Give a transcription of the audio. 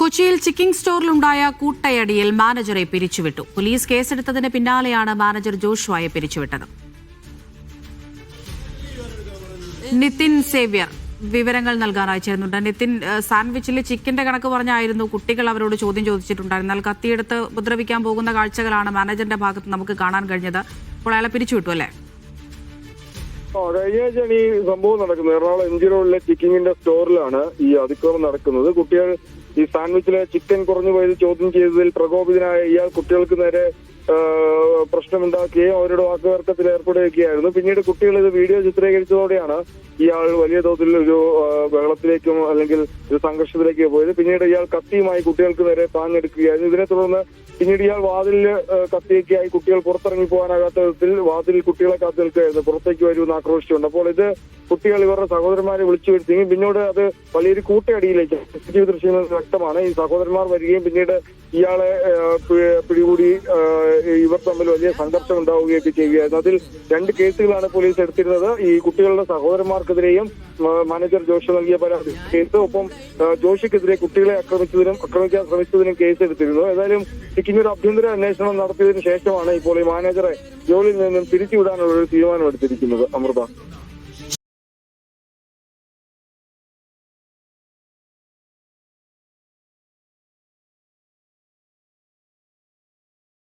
കൊച്ചിയിൽ ചിക്കിംഗ് സ്റ്റോറിലുണ്ടായ കൂട്ടയടിയിൽ മാനേജറെ പിരിച്ചുവിട്ടു. പോലീസ് കേസെടുത്തതിന് പിന്നാലെയാണ് മാനേജർ ജോഷുവായെ പിരിച്ചുവിട്ടത്. നിതിൻ സേവ്യർ വിവരങ്ങൾ നൽകാനായി ചേർന്നുണ്ട് നിതിൻ സാൻഡ്വിച്ചിൽ ചിക്കന്റെ കണക്ക് പറഞ്ഞായിരുന്നു. കുട്ടികൾ അവരോട് ചോദ്യം ചോദിച്ചിട്ടുണ്ടായിരുന്നു എന്നാൽ കത്തിയെടുത്ത് ഉപദ്രവിക്കാൻ പോകുന്ന കാഴ്ചകളാണ് മാനേജറിന്റെ ഭാഗത്ത് നമുക്ക് കാണാൻ കഴിഞ്ഞത്. അപ്പോൾ അയാളെ പിരിച്ചുവിട്ടു അല്ലേ? കഴിഞ്ഞാഴ്ചയാണ് ഈ സംഭവം നടക്കുന്നത്. എറണാകുളം എം ജി റോഡിലെ ചിക്കിങ്ങിന്റെ സ്റ്റോറിലാണ് ഈ അതിക്രമം നടക്കുന്നത്. കുട്ടികൾ ഈ സാൻഡ്വിച്ചിലെ ചിക്കൻ കുറഞ്ഞു പോയത് ചോദ്യം ചെയ്തതിൽ പ്രകോപിതനായ ഇയാൾ കുട്ടികൾക്ക് നേരെ പ്രശ്നമുണ്ടാക്കുകയും അവരുടെ വാക്കുതർക്കത്തിൽ ഏർപ്പെടുകയായിരുന്നു പിന്നീട് കുട്ടികൾ ഇത് വീഡിയോ ചിത്രീകരിച്ചതോടെയാണ് ഇയാൾ വലിയ തോതിൽ ഒരു ബഹളത്തിലേക്കും അല്ലെങ്കിൽ ഒരു സംഘർഷത്തിലേക്ക് പോയത്. പിന്നീട് ഇയാൾ കത്തിയുമായി കുട്ടികൾക്ക് നേരെ താങ്ങെടുക്കുകയായിരുന്നു ഇതിനെ തുടർന്ന് പിന്നീട് ഇയാൾ വാതിലിൽ കത്തിയൊക്കെയായി കുട്ടികൾ പുറത്തിറങ്ങി പോകാനാകാത്ത വിധത്തിൽ വാതിൽ കുട്ടികളെ കാത്തു നിൽക്കുകയായിരുന്നു പുറത്തേക്ക് വരുമെന്ന് ആക്രോശിച്ചുണ്ട് അപ്പോൾ ഇത് കുട്ടികൾ ഇവരുടെ സഹോദരന്മാരെ വിളിച്ചു വരുത്തുകയും പിന്നീട് അത് വലിയൊരു കൂട്ടയടിയിലേക്ക് സിസിടിവി ദൃശ്യങ്ങൾ വ്യക്തമാണ്. ഈ സഹോദരന്മാർ വരികയും പിന്നീട് ഇയാളെ പിടികൂടി ഇവർ തമ്മിൽ വലിയ സംഘർഷം ഉണ്ടാവുകയൊക്കെ ചെയ്യുകയായിരുന്നു. അതിൽ രണ്ട് കേസുകളാണ് പോലീസ് എടുത്തിരുന്നത്. ഈ കുട്ടികളുടെ സഹോദരന്മാർക്കെതിരെയും മാനേജർ ജോഷി നൽകിയ പരാതി. കേസ് ഒപ്പം ജോഷിക്കെതിരെ കുട്ടികളെ ആക്രമിച്ചതിനും ആക്രമിക്കാൻ ശ്രമിച്ചതിനും കേസ് എടുത്തിരുന്നു. ഏതായാലും ഇക്കിനി ഒരു ആഭ്യന്തര അന്വേഷണം നടത്തിയതിനു ശേഷമാണ് ഇപ്പോൾ ഈ മാനേജറെ ജോലിയിൽ നിന്നും പിരിച്ചുവിടാനുള്ള ഒരു തീരുമാനമെടുത്തിരിക്കുന്നത് അമൃത.